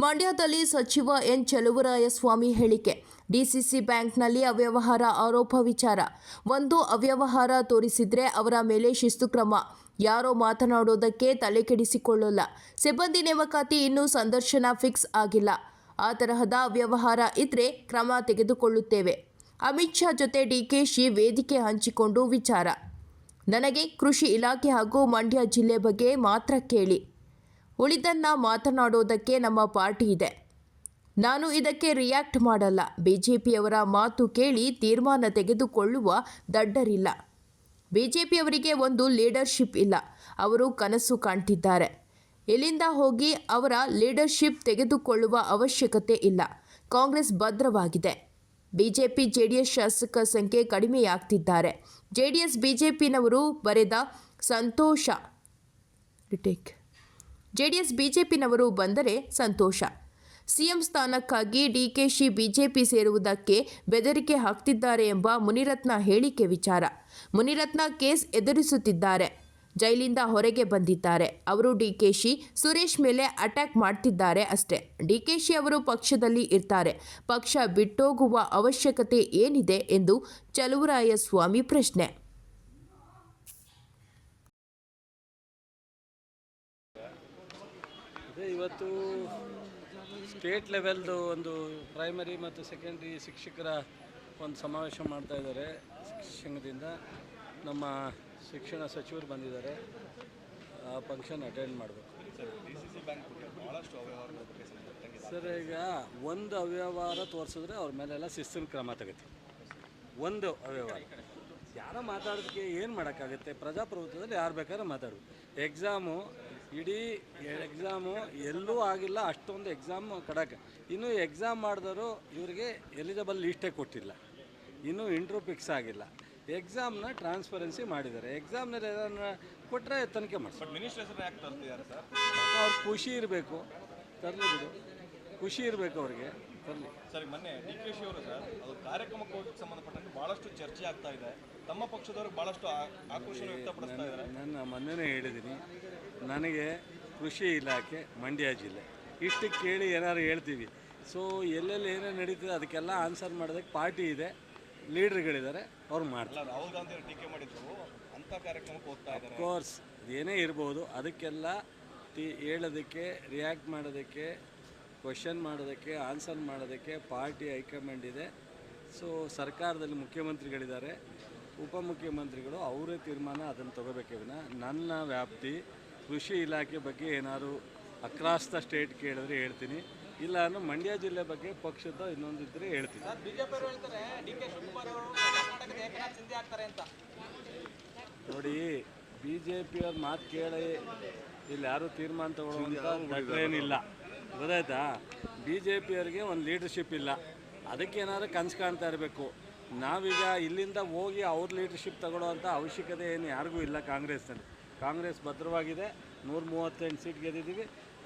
ಮಂಡ್ಯದಲ್ಲಿ ಸಚಿವ ಎನ್ ಚಲುವರಾಯಸ್ವಾಮಿ ಹೇಳಿಕೆ. ಡಿಸಿಸಿ ಬ್ಯಾಂಕ್ನಲ್ಲಿ ಅವ್ಯವಹಾರ ಆರೋಪ ವಿಚಾರ. ಒಂದು ಅವ್ಯವಹಾರ ತೋರಿಸಿದ್ರೆ ಅವರ ಮೇಲೆ ಶಿಸ್ತು ಕ್ರಮ. ಯಾರೋ ಮಾತನಾಡೋದಕ್ಕೆ ತಲೆಕೆಡಿಸಿಕೊಳ್ಳಲ್ಲ ಸಿಬ್ಬಂದಿ ನೇಮಕಾತಿ ಇನ್ನೂ ಸಂದರ್ಶನ ಫಿಕ್ಸ್ ಆಗಿಲ್ಲ. ಆ ತರಹದ ಅವ್ಯವಹಾರ ಇದ್ರೆ ಕ್ರಮ ತೆಗೆದುಕೊಳ್ಳುತ್ತೇವೆ. ಅಮಿತ್ ಶಾ ಜೊತೆ ಡಿಕೆಶಿ ವೇದಿಕೆ ಹಂಚಿಕೊಂಡು ವಿಚಾರ. ನನಗೆ ಕೃಷಿ ಇಲಾಖೆ ಹಾಗೂ ಮಂಡ್ಯ ಜಿಲ್ಲೆ ಬಗ್ಗೆ ಮಾತ್ರ ಕೇಳಿ. ಉಳಿದನ್ನ ಮಾತನಾಡೋದಕ್ಕೆ ನಮ್ಮ ಪಾರ್ಟಿ ಇದೆ. ನಾನು ಇದಕ್ಕೆ ರಿಯಾಕ್ಟ್ ಮಾಡಲ್ಲ. ಬಿಜೆಪಿಯವರ ಮಾತು ಕೇಳಿ ತೀರ್ಮಾನ ತೆಗೆದುಕೊಳ್ಳುವ ದಡ್ಡರಿಲ್ಲ. ಬಿಜೆಪಿಯವರಿಗೆ ಒಂದು ಲೀಡರ್ಶಿಪ್ ಇಲ್ಲ. ಅವರು ಕನಸು ಕಾಣ್ತಿದ್ದಾರೆ. ಇಲ್ಲಿಂದ ಹೋಗಿ ಅವರ ಲೀಡರ್ಶಿಪ್ ತೆಗೆದುಕೊಳ್ಳುವ ಅವಶ್ಯಕತೆ ಇಲ್ಲ. ಕಾಂಗ್ರೆಸ್ ಭದ್ರವಾಗಿದೆ. ಬಿಜೆಪಿ ಜೆಡಿಎಸ್ ಶಾಸಕ ಸಂಖ್ಯೆ ಕಡಿಮೆಯಾಗ್ತಿದ್ದಾರೆ. ಜೆಡಿಎಸ್, ಬಿಜೆಪಿನವರು ಬರೆದ ಸಂತೋಷ. ಜೆಡಿಎಸ್ ಬಿಜೆಪಿನವರು ಬಂದರೆ ಸಂತೋಷ. ಸಿಎಂ ಸ್ಥಾನಕ್ಕಾಗಿ ಡಿಕೆಶಿ ಬಿಜೆಪಿ ಸೇರುವುದಕ್ಕೆ ಬೆದರಿಕೆ ಹಾಕ್ತಿದ್ದಾರೆ ಎಂಬ ಮುನಿರತ್ನ ಹೇಳಿಕೆ ವಿಚಾರ. ಮುನಿರತ್ನ ಕೇಸ್ ಎದುರಿಸುತ್ತಿದ್ದಾರೆ. ಜೈಲಿಂದ ಹೊರಗೆ ಬಂದಿದ್ದಾರೆ. ಅವರು ಡಿಕೆಶಿ ಸುರೇಶ್ ಮೇಲೆ ಅಟ್ಯಾಕ್ ಮಾಡ್ತಿದ್ದಾರೆ ಅಷ್ಟೇ. ಡಿಕೆಶಿ ಅವರು ಪಕ್ಷದಲ್ಲಿ ಇರ್ತಾರೆ. ಪಕ್ಷ ಬಿಟ್ಟೋಗುವ ಅವಶ್ಯಕತೆ ಏನಿದೆ ಎಂದು ಚಲುವರಾಯಸ್ವಾಮಿ ಪ್ರಶ್ನೆ ಅದೇ ಇವತ್ತು ಸ್ಟೇಟ್ ಲೆವೆಲ್ದು ಒಂದು ಪ್ರೈಮರಿ ಮತ್ತು ಸೆಕೆಂಡ್ರಿ ಶಿಕ್ಷಕರ ಒಂದು ಸಮಾವೇಶ ಮಾಡ್ತಾ ಇದ್ದಾರೆ ಶಿಕ್ಷಣದಿಂದ. ನಮ್ಮ ಶಿಕ್ಷಣ ಸಚಿವರು ಬಂದಿದ್ದಾರೆ. ಆ ಫಂಕ್ಷನ್ ಅಟೆಂಡ್ ಮಾಡಬೇಕು. ಸರ್, ಈಗ ಒಂದು ಅವ್ಯವಹಾರ ತೋರಿಸಿದ್ರೆ ಅವ್ರ ಮೇಲೆಲ್ಲ ಶಿಸ್ತಿನ ಕ್ರಮ ತಗೋತೀವಿ ಒಂದು ಅವ್ಯವಹಾರ. ಯಾರೋ ಮಾತಾಡೋದಕ್ಕೆ ಏನು ಮಾಡೋಕ್ಕಾಗುತ್ತೆ? ಪ್ರಜಾಪ್ರಭುತ್ವದಲ್ಲಿ ಯಾರು ಬೇಕಾದ್ರೂ ಮಾತಾಡೋದು ಎಕ್ಸಾಮು ಇಡೀ ಎಕ್ಸಾಮು ಎಲ್ಲೂ ಆಗಿಲ್ಲ ಅಷ್ಟೊಂದು ಎಕ್ಸಾಮ್ ಕಡಕ್ಕೆ ಇನ್ನು ಎಕ್ಸಾಮ್ ಮಾಡಿದವರು ಇವರಿಗೆ ಎಲಿಜಿಬಲ್ ಲೀಸ್ಟೇ ಕೊಟ್ಟಿಲ್ಲ. ಇನ್ನೂ ಇಂಟ್ರೂ ಫಿಕ್ಸ್ ಆಗಿಲ್ಲ. ಎಕ್ಸಾಮ್ನ ಟ್ರಾನ್ಸ್ಪರೆನ್ಸಿ ಮಾಡಿದ್ದಾರೆ. ಎಕ್ಸಾಮ್ನಲ್ಲಿ ಏನಾರ ಕೊಟ್ಟರೆ ತನಿಖೆ ಸರ್? ಅವ್ರು ಖುಷಿ ಇರಬೇಕು. ತರಲಿ ಬಿಡು. ಖುಷಿ ಇರಬೇಕು ಅವ್ರಿಗೆ. ಸರ್ ಮೊನ್ನೆ ಡಿ ಕೆ ಶಿ ಅವರು ಸರ್ ಅದು ಕಾರ್ಯಕ್ರಮಕ್ಕೆ ಹೋಗೋಕ್ಕೆ ಸಂಬಂಧಪಟ್ಟಂತೆ ಬಹಳಷ್ಟು ಚರ್ಚೆ ಆಗ್ತಾ ಇದೆ. ತಮ್ಮ ಪಕ್ಷದವರು ಬಹಳಷ್ಟು ಆ- ಆಕ್ರೋಶ ವ್ಯಕ್ತಪಡಿಸ್ತಾ ಇದ್ದಾರೆ. ನನ್ನ ಮೊನ್ನೆನೇ ಹೇಳಿದ್ದೀನಿ ನನಗೆ ಕೃಷಿ ಇಲಾಖೆ ಮಂಡ್ಯ ಜಿಲ್ಲೆ ಇಷ್ಟು ಕೇಳಿ ಏನಾದ್ರು ಹೇಳ್ತೀವಿ. ಸೊ ಎಲ್ಲೆಲ್ಲಿ ಏನೇನು ನಡೀತಿದೆ ಅದಕ್ಕೆಲ್ಲ ಆನ್ಸರ್ ಮಾಡೋದಕ್ಕೆ ಪಾರ್ಟಿ ಇದೆ. ಲೀಡ್ರ್ಗಳಿದ್ದಾರೆ ಅವ್ರು ಮಾಡ್ತಾರೆ. ರಾಹುಲ್ ಗಾಂಧಿ ಟೀಕೆ ಮಾಡಿದ್ರು ಅಂಥ ಕಾರ್ಯಕ್ರಮಕ್ಕೆ ಹೋಗ್ತಾ ಇದ್ದಾರೆ. ಕೋರ್ಸ್ ಏನೇ ಇರ್ಬೋದು ಅದಕ್ಕೆಲ್ಲ ಟಿ ಹೇಳೋದಕ್ಕೆ ರಿಯಾಕ್ಟ್ ಮಾಡೋದಕ್ಕೆ ಕ್ವಶನ್ ಮಾಡೋದಕ್ಕೆ ಆನ್ಸರ್ ಮಾಡೋದಕ್ಕೆ ಪಾರ್ಟಿ ಹೈಕಮಾಂಡ್ ಇದೆ. ಸೊ ಸರ್ಕಾರದಲ್ಲಿ ಮುಖ್ಯಮಂತ್ರಿಗಳಿದ್ದಾರೆ. ಉಪಮುಖ್ಯಮಂತ್ರಿಗಳು ಅವರೇ ತೀರ್ಮಾನ ಅದನ್ನು ತಗೋಬೇಕೇ ವಿನ. ನನ್ನ ವ್ಯಾಪ್ತಿ ಕೃಷಿ ಇಲಾಖೆ ಬಗ್ಗೆ ಏನಾದರೂ ಅಕ್ರಾಸ್ ದ ಸ್ಟೇಟ್ ಕೇಳಿದ್ರೆ ಹೇಳ್ತೀನಿ. ಇಲ್ಲ ನಾನು ಮಂಡ್ಯ ಜಿಲ್ಲೆ ಬಗ್ಗೆ ಪಕ್ಷದ ಇನ್ನೊಂದು ಇದ್ದರೆ ಹೇಳ್ತೀನಿ. ನೋಡಿ ಬಿ ಜೆ ಪಿಯವ್ರ ಮಾತು ಕೇಳಿ ಇಲ್ಲಿ ಯಾರು ತೀರ್ಮಾನ ತಗೊಳ್ಳೋ ಏನಿಲ್ಲ. ಗೊತ್ತಾಯ್ತಾ? ಬಿ ಜೆ ಪಿಯವ್ರಿಗೆ ಒಂದು ಲೀಡರ್ಶಿಪ್ ಇಲ್ಲ. ಅದಕ್ಕೆ ಏನಾದರೂ ಕನಸು ಕಾಣ್ತಾ ಇರಬೇಕು. ನಾವೀಗ ಇಲ್ಲಿಂದ ಹೋಗಿ ಅವ್ರ ಲೀಡರ್ಶಿಪ್ ತಗೊಳ್ಳೋವಂಥ ಅವಶ್ಯಕತೆ ಏನು ಯಾರಿಗೂ ಇಲ್ಲ ಕಾಂಗ್ರೆಸ್ನಲ್ಲಿ ಕಾಂಗ್ರೆಸ್ ಭದ್ರವಾಗಿದೆ ನೂರ ಮೂವತ್ತೆಂಟು ಸೀಟ್ ಗೆದ್ದಿದ್ದೀವಿ.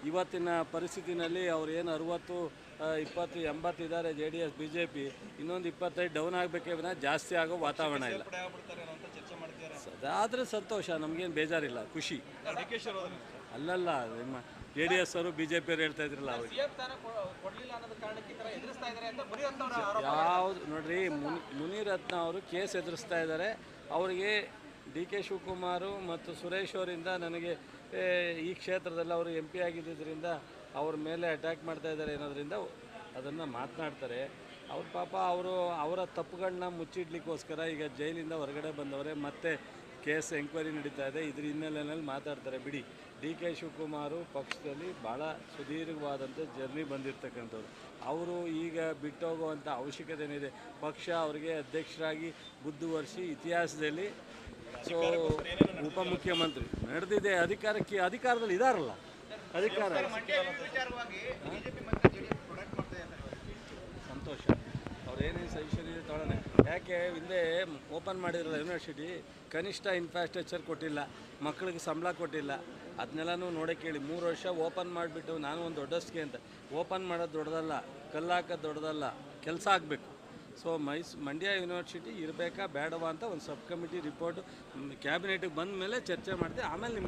ಇವತ್ತಿನ ಪರಿಸ್ಥಿತಿನಲ್ಲಿ ಅವ್ರು ಏನು ಅರುವತ್ತು ಇಪ್ಪತ್ತು ಎಂಬತ್ತಿದ್ದಾರೆ J D S B J P ಇನ್ನೊಂದು ಇಪ್ಪತ್ತೈದು ಡೌನ್ ಆಗಬೇಕೇ ವಿನ ಜಾಸ್ತಿ ಆಗೋ ವಾತಾವರಣ ಇಲ್ಲ. ಅದಾದರೆ ಸಂತೋಷ ನಮಗೇನು ಬೇಜಾರಿಲ್ಲ ಖುಷಿ. ಅಲ್ಲಲ್ಲ ನಿಮ್ಮ ಜೆ ಡಿ ಎಸ್ ಅವರು ಬಿ ಜೆ ಪಿಯವ್ರು ಹೇಳ್ತಾ ಇದ್ರಲ್ಲ ಅವ್ರಿಗೆ ಯಾವುದು ನೋಡ್ರಿ ಮುನಿ ಮುನಿರತ್ನ ಅವರು ಕೇಸ್ ಎದುರಿಸ್ತಾ ಇದ್ದಾರೆ. ಅವರಿಗೆ ಡಿ ಕೆ ಶಿವಕುಮಾರು ಮತ್ತು ಸುರೇಶ್ ಅವರಿಂದ ನನಗೆ ಈ ಕ್ಷೇತ್ರದಲ್ಲಿ ಅವರು ಎಂ ಪಿ ಆಗಿದ್ದರಿಂದ ಅವ್ರ ಮೇಲೆ ಅಟ್ಯಾಕ್ ಮಾಡ್ತಾ ಇದ್ದಾರೆ ಅನ್ನೋದ್ರಿಂದ ಅದನ್ನು ಮಾತನಾಡ್ತಾರೆ. ಅವ್ರ ಪಾಪ ಅವರು ಅವರ ತಪ್ಪುಗಳನ್ನ ಮುಚ್ಚಿಡ್ಲಿಕ್ಕೋಸ್ಕರ ಈಗ ಜೈಲಿಂದ ಹೊರಗಡೆ ಬಂದವರೇ ಮತ್ತೆ ಕೇಸ್ ಎಂಕ್ವೈರಿ ನಡೀತಾ ಇದೆ. ಇದ್ರ ಹಿನ್ನೆಲೆಯಲ್ಲಿ ಮಾತಾಡ್ತಾರೆ. ಬಿಡಿ. ಡಿ ಕೆ ಶಿವಕುಮಾರು ಪಕ್ಷದಲ್ಲಿ ಭಾಳ ಸುದೀರ್ಘವಾದಂಥ ಜರ್ನಿ ಬಂದಿರತಕ್ಕಂಥವ್ರು. ಅವರು ಈಗ ಬಿಟ್ಟೋಗುವಂಥ ಅವಶ್ಯಕತೆ ಏನಿದೆ ಪಕ್ಷ ಅವರಿಗೆ ಅಧ್ಯಕ್ಷರಾಗಿ ಮುಂದುವರಿಸಿ ಇತಿಹಾಸದಲ್ಲಿ ಸೊ, ಉಪಮುಖ್ಯಮಂತ್ರಿ ನಡೆದಿದೆ. ಅಧಿಕಾರಕ್ಕೆ ಅಧಿಕಾರದಲ್ಲಿ ಇದಾರಲ್ಲ? ಅಧಿಕಾರ. ಸಂತೋಷ. ಸಜೆಷನ್ ಇದೆ ತೊಗೊಳ್ಳೋಣ. ಯಾಕೆ ಹಿಂದೆ ಓಪನ್ ಮಾಡಿದ್ರಲ್ಲ ಯೂನಿವರ್ಸಿಟಿ ಕನಿಷ್ಠ ಇನ್ಫ್ರಾಸ್ಟ್ರಕ್ಚರ್ ಕೊಟ್ಟಿಲ್ಲ ಮಕ್ಕಳಿಗೆ ಸಂಬಳ ಕೊಟ್ಟಿಲ್ಲ. ಅದನ್ನೆಲ್ಲನೂ ನೋಡಕ್ಕೆ ಕೇಳಿ. ಮೂರು ವರ್ಷ ಓಪನ್ ಮಾಡಿಬಿಟ್ಟು ನಾನು ಒಂದು ದೊಡ್ಡಸ್ಗೆ ಅಂತ. ಓಪನ್ ಮಾಡೋದು ದೊಡ್ಡದಲ್ಲ ಕಲ್ಲಾಕೋದು ದೊಡ್ಡದಲ್ಲ ಕೆಲಸ ಆಗಬೇಕು. ಸೊ ಮೈಸ್ ಮಂಡ್ಯ ಯೂನಿವರ್ಸಿಟಿ ಇರಬೇಕಾ ಬೇಡವಾ ಅಂತ ಒಂದು ಸಬ್ ಕಮಿಟಿ ರಿಪೋರ್ಟ್ ಕ್ಯಾಬಿನೆಟಿಗೆ ಬಂದ ಮೇಲೆ ಚರ್ಚೆ ಮಾಡ್ತೀವಿ ಆಮೇಲೆ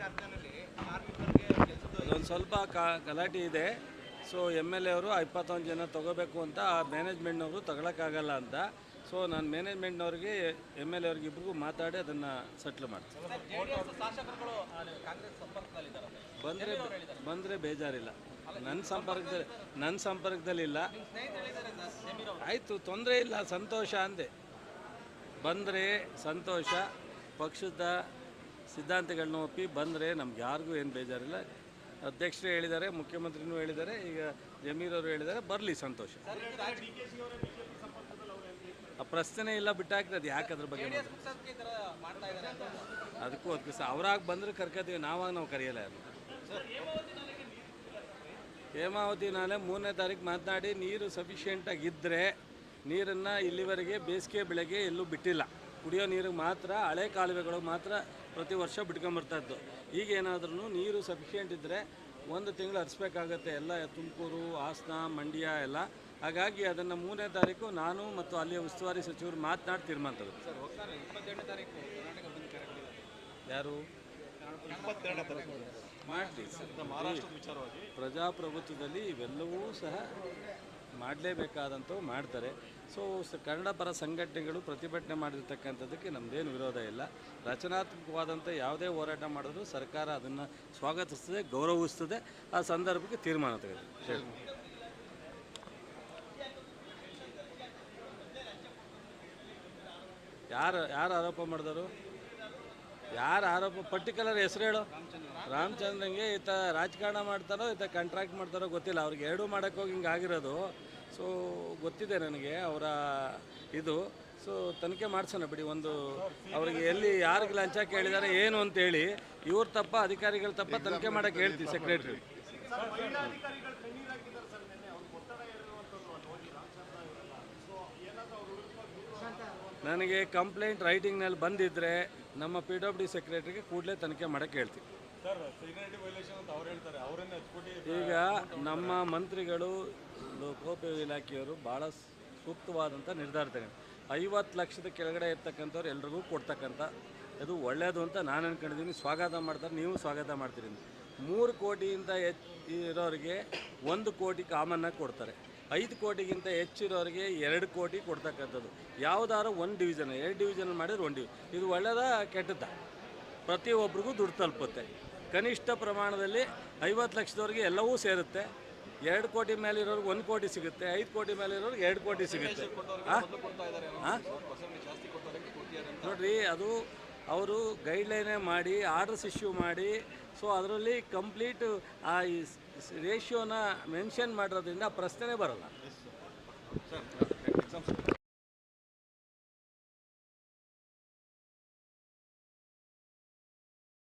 ಕಾರ್ಖಾನೆಯಲ್ಲಿ ಕಾರ್ಮಿಕರಿಗೆ ಕೆಲಸದ ಅದೊಂದು ಸ್ವಲ್ಪ ಕಾ ಗಲಾಟೆ ಇದೆ. ಸೊ ಎಂ ಎಲ್ ಎ ಅವರು ಇಪ್ಪತ್ತೊಂದು ಜನ ತೊಗೋಬೇಕು ಅಂತ ಆ ಮ್ಯಾನೇಜ್ಮೆಂಟ್ನವರು ತಗೊಳಕ್ಕಾಗಲ್ಲ ಅಂತ. ಸೊ ನಾನು ಮ್ಯಾನೇಜ್ಮೆಂಟ್ನವ್ರಿಗೆ ಎಂ ಎಲ್ ಎ ಅವ್ರಿಗೆ ಇಬ್ರಿಗೂ ಮಾತಾಡಿ ಅದನ್ನು ಸೆಟ್ಲ್ ಮಾಡ್ತೀನಿ. ಬಂದರೆ ಬಂದರೆ ಬೇಜಾರಿಲ್ಲ. ನನ್ನ ಸಂಪರ್ಕದಲ್ಲಿ ನನ್ನ ಸಂಪರ್ಕದಲ್ಲಿಲ್ಲ ಆಯಿತು ತೊಂದರೆ ಇಲ್ಲ ಸಂತೋಷ ಅಂದೆ. ಬಂದರೆ ಸಂತೋಷ ಪಕ್ಷದ ಸಿದ್ಧಾಂತಗಳನ್ನ ಒಪ್ಪಿ ಬಂದರೆ ನಮ್ಗೆ ಯಾರಿಗೂ ಏನು ಬೇಜಾರಿಲ್ಲ. ಅಧ್ಯಕ್ಷರು ಹೇಳಿದ್ದಾರೆ ಮುಖ್ಯಮಂತ್ರಿನೂ ಹೇಳಿದ್ದಾರೆ ಈಗ ಜಮೀರ್ ಅವರು ಹೇಳಿದ್ದಾರೆ ಬರಲಿ ಸಂತೋಷ. ಆ ಪ್ರಶ್ನೆ ಇಲ್ಲ ಬಿಟ್ಟಾಕ್ತದೆ ಯಾಕೆ ಅದ್ರ ಬಗ್ಗೆ? ಅದಕ್ಕೂ ಅದಕ್ಕೂ ಸಹ ಅವ್ರಾಗ ಬಂದರೆ ಕರ್ಕೋತೀವಿ ನಾವಾಗ ನಾವು ಕರೆಯಲ್ಲ ಹೇಮಾವತಿ ನಾಳೆ ಮೂರನೇ ತಾರೀಕು ಮಾತನಾಡಿ ನೀರು ಸಫಿಷಿಯೆಂಟಾಗಿ ಇದ್ದರೆ ನೀರನ್ನು ಇಲ್ಲಿವರೆಗೆ ಬೇಸಿಗೆ ಬೆಳಗ್ಗೆ ಎಲ್ಲೂ ಬಿಟ್ಟಿಲ್ಲ. ಕುಡಿಯೋ ನೀರಿಗೆ ಮಾತ್ರ ಹಳೆ ಕಾಲುವೆಗಳು ಮಾತ್ರ ಪ್ರತಿ ವರ್ಷ ಬಿಟ್ಕೊಂಬರ್ತಾಯಿತ್ತು ಈಗ ಏನಾದ್ರೂ ನೀರು ಸಫಿಷಿಯೆಂಟ್ ಇದ್ದರೆ ಒಂದು ತಿಂಗಳು ಹರಿಸ್ಬೇಕಾಗತ್ತೆ. ಎಲ್ಲ ತುಮಕೂರು ಹಾಸನ ಮಂಡ್ಯ ಎಲ್ಲ. ಹಾಗಾಗಿ ಅದನ್ನು ಮೂರನೇ ತಾರೀಕು ನಾನು ಮತ್ತು ಅಲ್ಲಿಯ ಉಸ್ತುವಾರಿ ಸಚಿವರು ಮಾತನಾಡಿ ತೀರ್ಮಾನ ಯಾರು? ಮಾಡಲಿ ಪ್ರಜಾಪ್ರಭುತ್ವದಲ್ಲಿ ಇವೆಲ್ಲವೂ ಸಹ ಮಾಡಲೇಬೇಕಾದಂಥವು ಮಾಡ್ತಾರೆ. ಸೊ ಕನ್ನಡ ಪರ ಸಂಘಟನೆಗಳು ಪ್ರತಿಭಟನೆ ಮಾಡಿರ್ತಕ್ಕಂಥದ್ದಕ್ಕೆ ನಮ್ಮದೇನು ವಿರೋಧ ಇಲ್ಲ. ರಚನಾತ್ಮಕವಾದಂಥ ಯಾವುದೇ ಹೋರಾಟ ಮಾಡಿದ್ರು ಸರ್ಕಾರ ಅದನ್ನು ಸ್ವಾಗತಿಸ್ತದೆ, ಗೌರವಿಸ್ತದೆ. ಆ ಸಂದರ್ಭಕ್ಕೆ ತೀರ್ಮಾನ ತೆಗೆದು ಯಾರು ಯಾರು ಆರೋಪ ಮಾಡಿದರು? ಯಾರು ಆರೋಪ, ಪರ್ಟಿಕ್ಯುಲರ್ ಹೆಸರು ಹೇಳು. ರಾಮಚಂದ್ರಂಗೆ ಈತ ರಾಜಕಾರಣ ಮಾಡ್ತಾರೋ, ಈತ ಕಾಂಟ್ರಾಕ್ಟ್ ಮಾಡ್ತಾರೋ ಗೊತ್ತಿಲ್ಲ. ಅವ್ರಿಗೆ ಎರಡೂ ಮಾಡೋಕ್ಕೋಗಿ ಹಿಂಗೆ ಆಗಿರೋದು ಸೊ ಗೊತ್ತಿದೆ ನನಗೆ ಅವರ ಇದು. ಸೊ ತನಿಖೆ ಮಾಡಿಸೋಣ ಬಿಡಿ ಒಂದು ಅವರಿಗೆ ಎಲ್ಲಿ ಯಾರಿಗೆ ಲಂಚ ಕೇಳಿದ್ದಾರೆ ಏನು ಅಂತೇಳಿ ಇವ್ರ ತಪ್ಪ ಅಧಿಕಾರಿಗಳ ತಪ್ಪ ತನಿಖೆ ಮಾಡೋಕ್ಕೆ ಹೇಳ್ತೀವಿ ಸೆಕ್ರೆಟ್ರಿ ನನಗೆ ಕಂಪ್ಲೇಂಟ್ ರೈಟಿಂಗ್ನಲ್ಲಿ ಬಂದಿದ್ದರೆ ನಮ್ಮ ಪಿ ಡಬ್ಲ್ಯೂ ಡಿ ಸೆಕ್ರೆಟ್ರಿಗೆ ಕೂಡಲೇ ತನಿಖೆ ಮಾಡೋಕ್ಕೆ ಹೇಳ್ತೀವಿ. ಈಗ ನಮ್ಮ ಮಂತ್ರಿಗಳು ಲೋಕೋಪಯೋಗಿ ಇಲಾಖೆಯವರು ಭಾಳ ಸೂಕ್ತವಾದಂಥ ನಿರ್ಧಾರ ತಗೊಂಡು, ಐವತ್ತು ಲಕ್ಷದ ಕೆಳಗಡೆ ಇರ್ತಕ್ಕಂಥವ್ರು ಎಲ್ರಿಗೂ ಕೊಡ್ತಕ್ಕಂಥ ಅದು ಒಳ್ಳೆಯದು ಅಂತ ನಾನು ಅಂದ್ಕೊಂಡಿದ್ದೀನಿ ಸ್ವಾಗತ ಮಾಡ್ತಾರೆ, ನೀವು ಸ್ವಾಗತ ಮಾಡ್ತೀರಿ ಮೂರು ಕೋಟಿಯಿಂದ ಹೆಚ್ಚು ಇರೋರಿಗೆ ಒಂದು ಕೋಟಿ ಕಾಮನ್ನಾಗಿ ಕೊಡ್ತಾರೆ. ಐದು ಕೋಟಿಗಿಂತ ಹೆಚ್ಚಿರೋರಿಗೆ ಎರಡು ಕೋಟಿ ಕೊಡ್ತಕ್ಕಂಥದ್ದು. ಯಾವುದಾದ್ರು ಒಂದು ಡಿವಿಷನ್ ಎರಡು ಡಿವಿಷನ್ ಮಾಡಿದ್ರೆ ಒಂದು ಡಿವಿ ಇದು ಒಳ್ಳೆಯದ ಕೆಟ್ಟದ್ದ? ಪ್ರತಿಯೊಬ್ಬರಿಗೂ ದುಡ್ಡು ತಲುಪುತ್ತೆ. ಕನಿಷ್ಠ ಪ್ರಮಾಣದಲ್ಲಿ ಐವತ್ತು ಲಕ್ಷದವರೆಗೆ ಎಲ್ಲವೂ ಸೇರುತ್ತೆ. ಎರಡು ಕೋಟಿ ಮೇಲೆ ಇರೋರಿಗೆ ಒಂದು ಕೋಟಿ ಸಿಗುತ್ತೆ, ಐದು ಕೋಟಿ ಮೇಲೆ ಇರೋರಿಗೆ ಎರಡು ಕೋಟಿ ಸಿಗುತ್ತೆ? ನೋಡ್ರಿ, ಅದು ಅವರು ಗೈಡ್ಲೈನೇ ಮಾಡಿ ಆರ್ಡರ್ಸ್ ಇಶ್ಯೂ ಮಾಡಿ ಸೊ ಅದರಲ್ಲಿ ಕಂಪ್ಲೀಟ್ ಆ ರೇಷಿಯೋನ ಮೆನ್ಷನ್ ಮಾಡಿರೋದ್ರಿಂದ ಪ್ರಶ್ನೆ ಬರಲ್ಲ.